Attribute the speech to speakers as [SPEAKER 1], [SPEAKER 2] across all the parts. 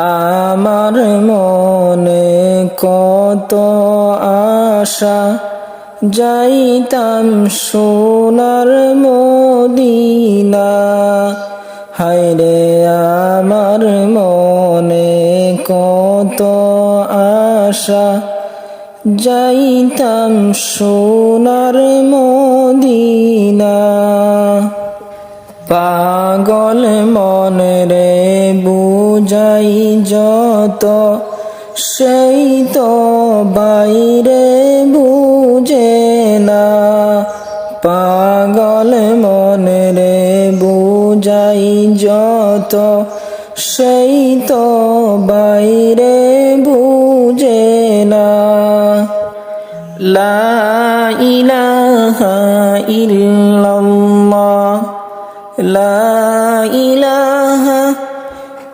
[SPEAKER 1] আমার মনে কত আশা, যাইতাম সোনার মদিনা। হায়রে আমার মনে কত আশা, যাইতাম সোনার মদিনা। পাগল মনে রে বুঝাই যত, সেই তো বাইরে বুঝে না। পাগল মনে রে বুঝাই যত, সেই তো বাইরে বুঝে না। লা ইলাহা ইল্লাল্লাহ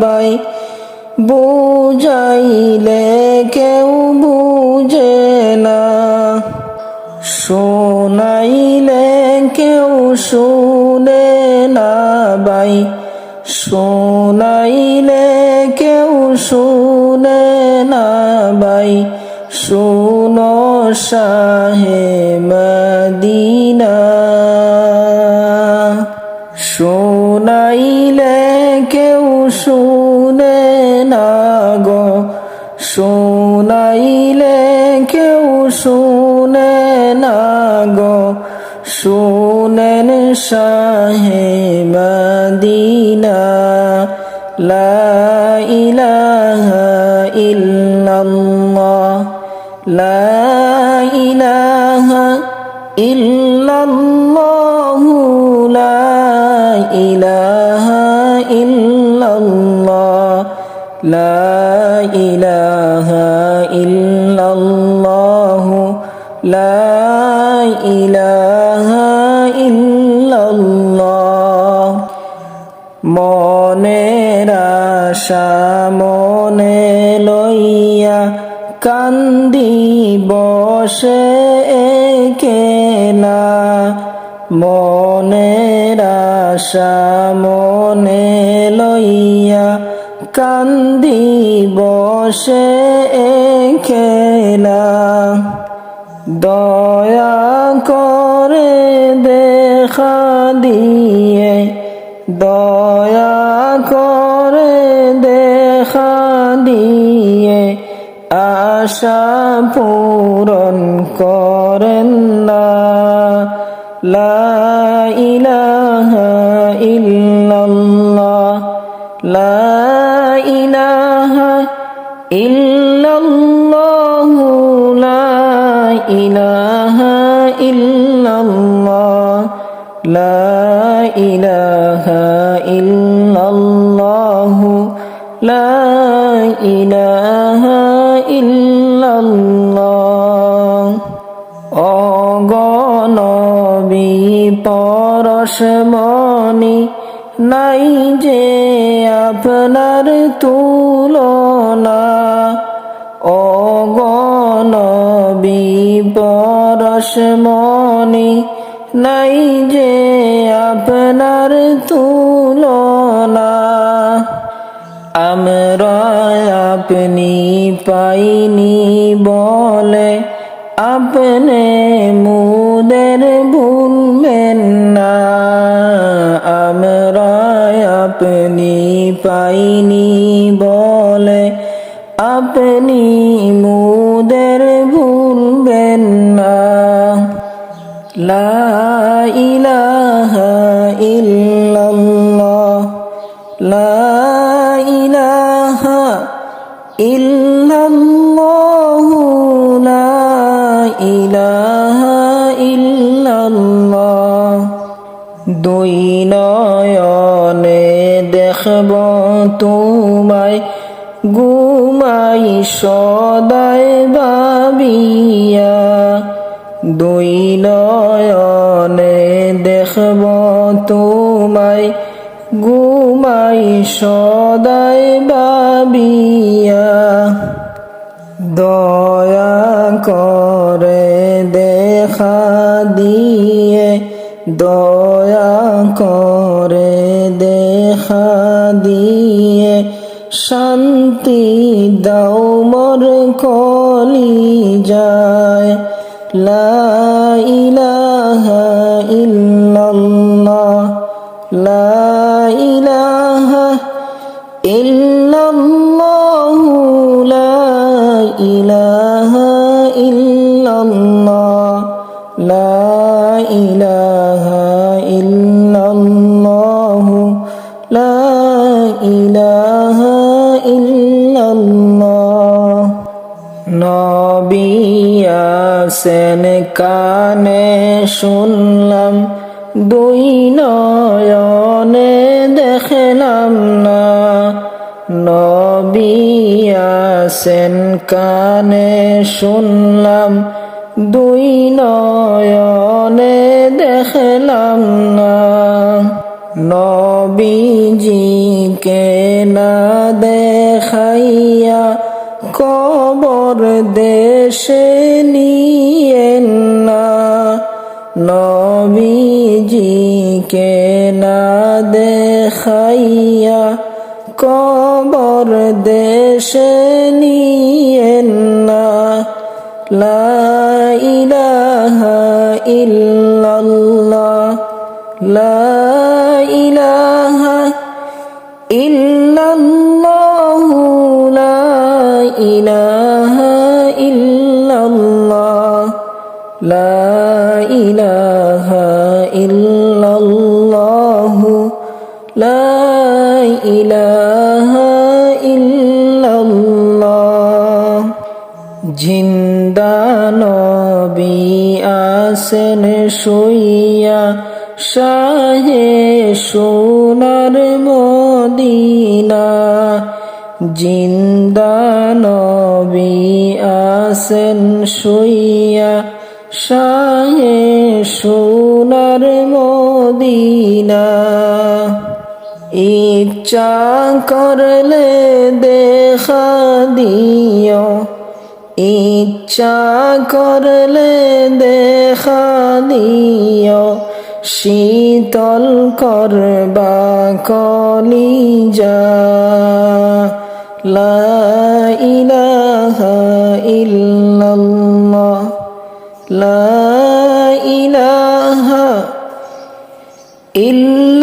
[SPEAKER 1] বাই বুঝাইলে কেউ বুঝে না। শোনাইলে কেউ শুনে না বাই শোনাইলে কেউ শুনে না বাই শুনো শাহে মদিনা শুনে না গো, শোনাইলে কেউ শুনে না গো। শুনেন শাহে মদিনা, লা ইলাহা ইল্লাল্লাহ, লা ইলাহা ইল্লাল্লাহ লা ইলাহা ইল্লাল্লাহ। লা ইলাহা ইল্লাল্লাহ, লা ইলাহা ইল্লাল্লাহ। মনের আশা মনে লইয়া কান্দি বসে কেনা মনের আশা মনে লইয়া কান্দি বসে খেলা দয়া করে দেখা দিয়ে, দয়া করে দেখা দিয়ে, আশা পূরণ করেন না। লা ইলাহা ইল্লাল্লাহ ইলাহা ইল্লাল্লাহ। অগণবী পরশমণি নাই যে আপনার তুলনা। অগণবী পরশমণি নাই যে আপনার তুলনা। আমরা আপনি পাইনি বলে আপনি মুদের ভুলবেন না। আমরা আপনি পাইনি বলে আপনি ইলাহা ইল্লাল্লাহ লা ইলাহা ইল্লাল্লাহ। দুই নয়নে দেখব তোমায়, ঘুমাই সদাই ভাবিয়া। দুই নয়নে দেখব তোমায় ঘুমাই সদাই ভাবিয়া, দয়া করে দেখা দিয়ে, দয়া করে দেখা দিয়ে, শান্তি দাও মোর কলি যায় লা ইল্লাল্লাহ লা ইলাহা ইল্লাল্লাহ, লা ইলাহা ইল্লাল্লাহ, লা ইলাহা ইল্লাল্লাহ। নবিয়াসেন কানে শুনলাম দুই নয়নে নবিয়াসেন কানে শুনলাম, দুই নয়নে দেখলাম না। নবীজিকে না দেখাইয়া কবর দেশে নিয়ে না। নবীজিকে না দেখাইয়া কবর দেশে নিয়েন না। লা ইলাহা ইল্লাল্লাহ। লা ইলাহা ইল্লাল্লাহ লা নবী আসেন শুইয়া শাহে সোনার মদিনা। জিন্দা নবী আসেন শুইয়া শাহে সোনার মদিনা। ইচ্ছা করলে দেখা দিও। ইচ্ছা করলে দেখা দিও শীতল করবা কলিজা। লা ইলাহা ইল্লাল্লাহ লা ইলাহা ইল্লাল্লাহ।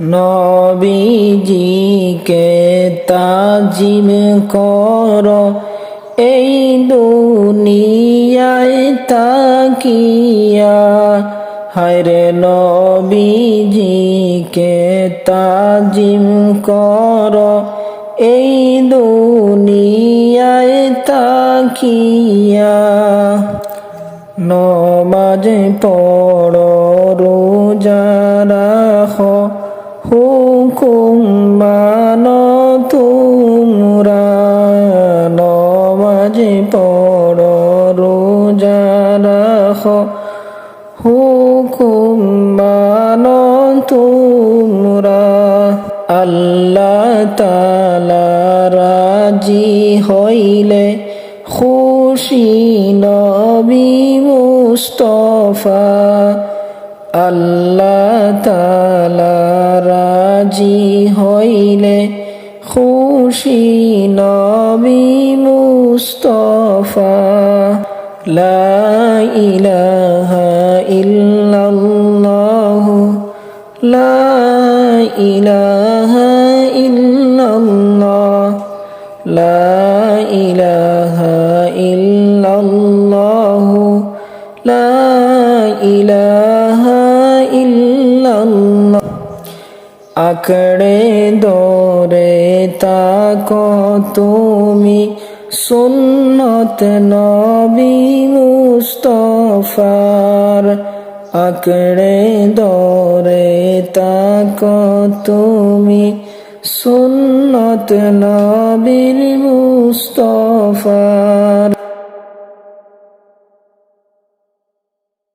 [SPEAKER 1] নবীজিকে তাজিম কর। এই দুনিয়ায় তাকিয়া, হায়রে নবীজিকে তাজিম কর। এই দুনিয়ায় তাকিয়া, নমাজ পড়। হুকুম মান তোমরা নমাজ পড় রোজা রাখ। হুকুম মান তোমরা আল্লাহ তালা রাজি হইলে খুশি নবী মুস্তফা। আল্লাহ তালা রাজি হইলে খুশি নবী মুস্তফা। লা ইলাহা ইল্লাল্লাহ লা ইলাহা ইল্লাল্লাহ লা আঁকড়ে দরে তাকো তুমি সুন্নত নবী মুস্তফার আঁকড়ে দরে তাক তুমি সুন্নত নবীর মুস্তফার